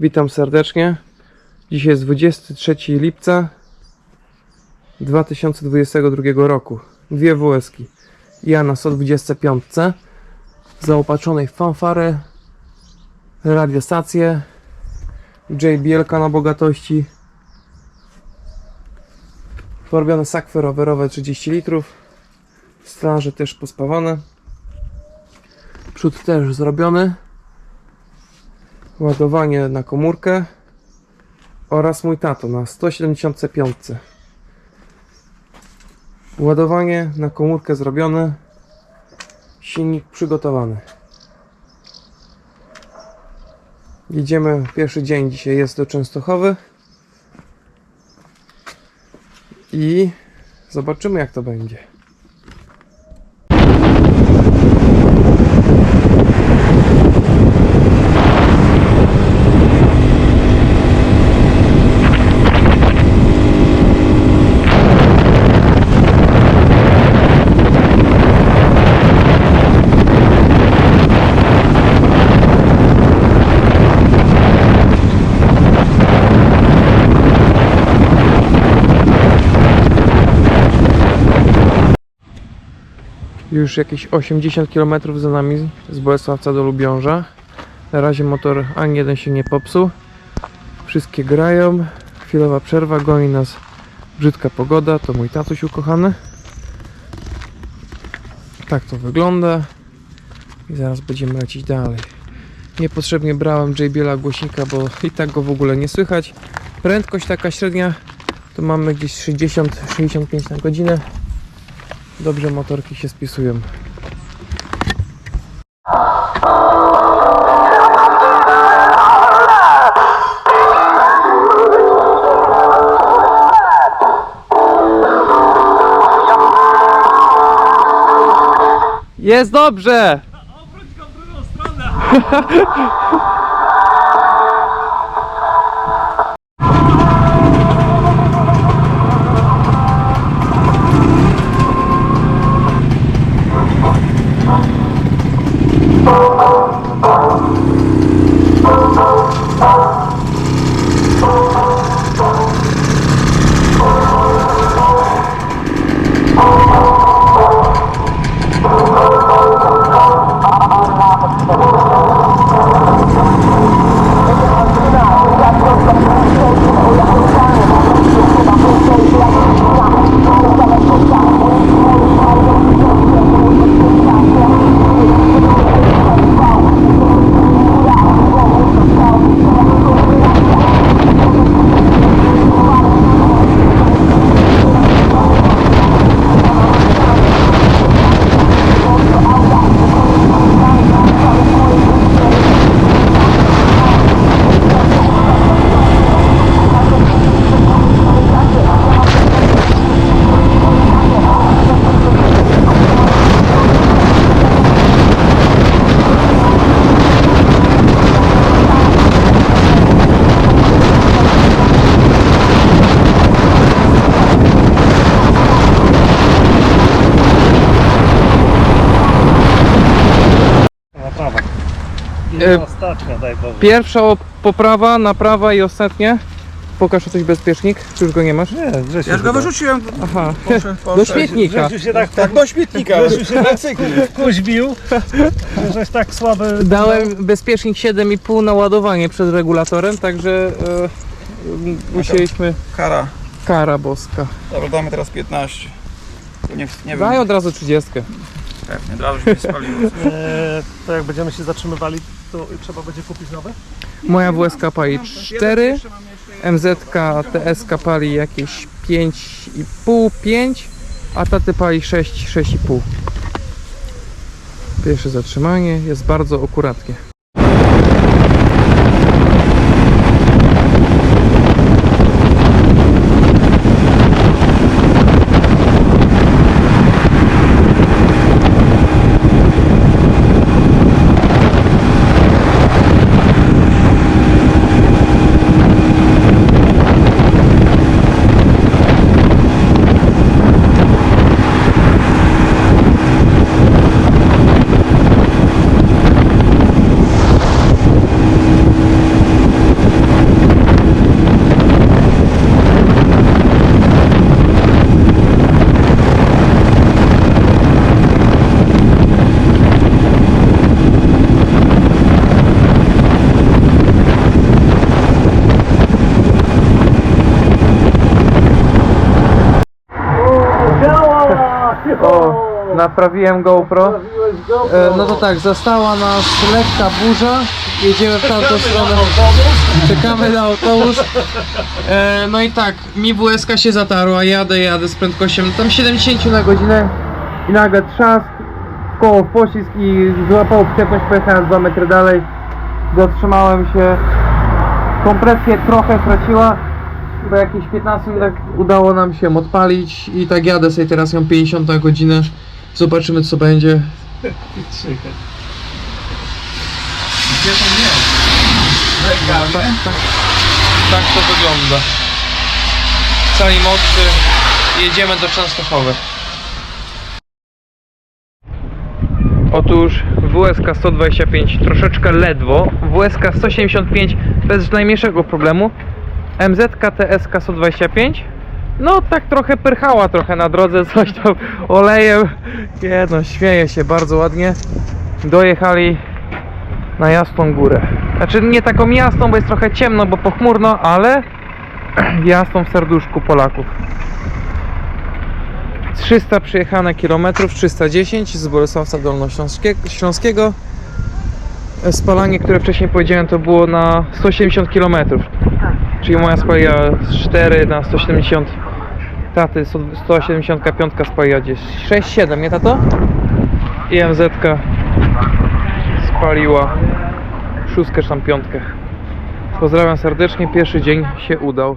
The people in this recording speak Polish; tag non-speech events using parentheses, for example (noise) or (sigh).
Witam serdecznie. Dzisiaj jest 23 lipca 2022 roku. Dwie WSki. Ja na 125 zaopatrzonej w fanfary, radiostację, JBL na bogatości, porobione sakwy rowerowe 30 litrów, straże też pospawane, przód też zrobiony, ładowanie na komórkę oraz mój tato na 175. Ładowanie na komórkę zrobione, silnik przygotowany. Jedziemy pierwszy dzień dzisiaj jest do Częstochowy i zobaczymy jak to będzie. Już jakieś 80 km za nami z Bolesławca do Lubiąża. Na razie motor ani jeden się nie popsuł. Wszystkie grają. Chwilowa przerwa, goni nas brzydka pogoda. To mój tatuś ukochany. Tak to wygląda. I zaraz będziemy lecieć dalej. Niepotrzebnie brałem JBL głośnika, bo i tak go w ogóle nie słychać. Prędkość taka średnia to mamy gdzieś 60-65 na godzinę. Dobrze motorki się spisują. Jest dobrze! Naprawa. (laughs) E, ostatnia, daj Boże. Pierwsza o- poprawa, naprawa i ostatnia. Pokaż coś bezpiecznik, czy już go nie masz? Nie, Grzesiu. Ja już go chyba. wyrzuciłem. Aha, Proszę, (laughs) do proszę. śmietnika. Grzesiu się tak, Tak, do śmietnika. Grzesiu się tak kuźbił, że żeś tak słaby... Dałem bezpiecznik 7,5 na ładowanie przed regulatorem, także e, musieliśmy Kara. kara boska. Dobra, damy teraz 15. Bo Nie, nie Daj wiem, od razu 30. pewnie, dla się spaliło. E, to jak będziemy się zatrzymywali, to trzeba będzie kupić nowe? Moja WSK pali 4, MZK TSK pali jakieś 5,5, 5, a taty pali 6, 6,5. Pierwsze zatrzymanie jest bardzo akuratnie. Naprawiłem GoPro. E, no to tak, zastała nas lekka burza. Jedziemy w tamtą stronę. Czekamy na autobus. E, no i tak, mi WSK się zatarła, jadę, jadę z prędkością tam 70 na godzinę i nagle trzask, koło w pościsk i złapało przyczepność, pojechałem 2 metry dalej. Zatrzymałem się, kompresję trochę straciła, po jakichś 15 minutach udało nam się odpalić i tak jadę sobie teraz ją 50 na godzinę. Zobaczymy co będzie. Tak, tak, tak to wygląda. Cali mocy, jedziemy do Częstochowy. Otóż WSK 125 troszeczkę ledwo, WSK 175 bez najmniejszego problemu, MZK TSK 125 no tak trochę pyrchała trochę na drodze, coś tam olejem, nie no śmieje się bardzo ładnie, dojechali na jasną górę. Znaczy nie taką jasną, bo jest trochę ciemno, bo pochmurno, ale (clears throat) jasną w serduszku Polaków. 300 przyjechane kilometrów, 310 z Bolesławca Dolnośląskiego. Spalanie, które wcześniej powiedziałem, to było na 170 km. Czyli moja spaliła z 4 na 170. Taty 100 175 spaliła gdzieś 6-7, nie tato? I MZ spaliła szóstkę czy tam piątkę. Pozdrawiam serdecznie, pierwszy dzień się udał.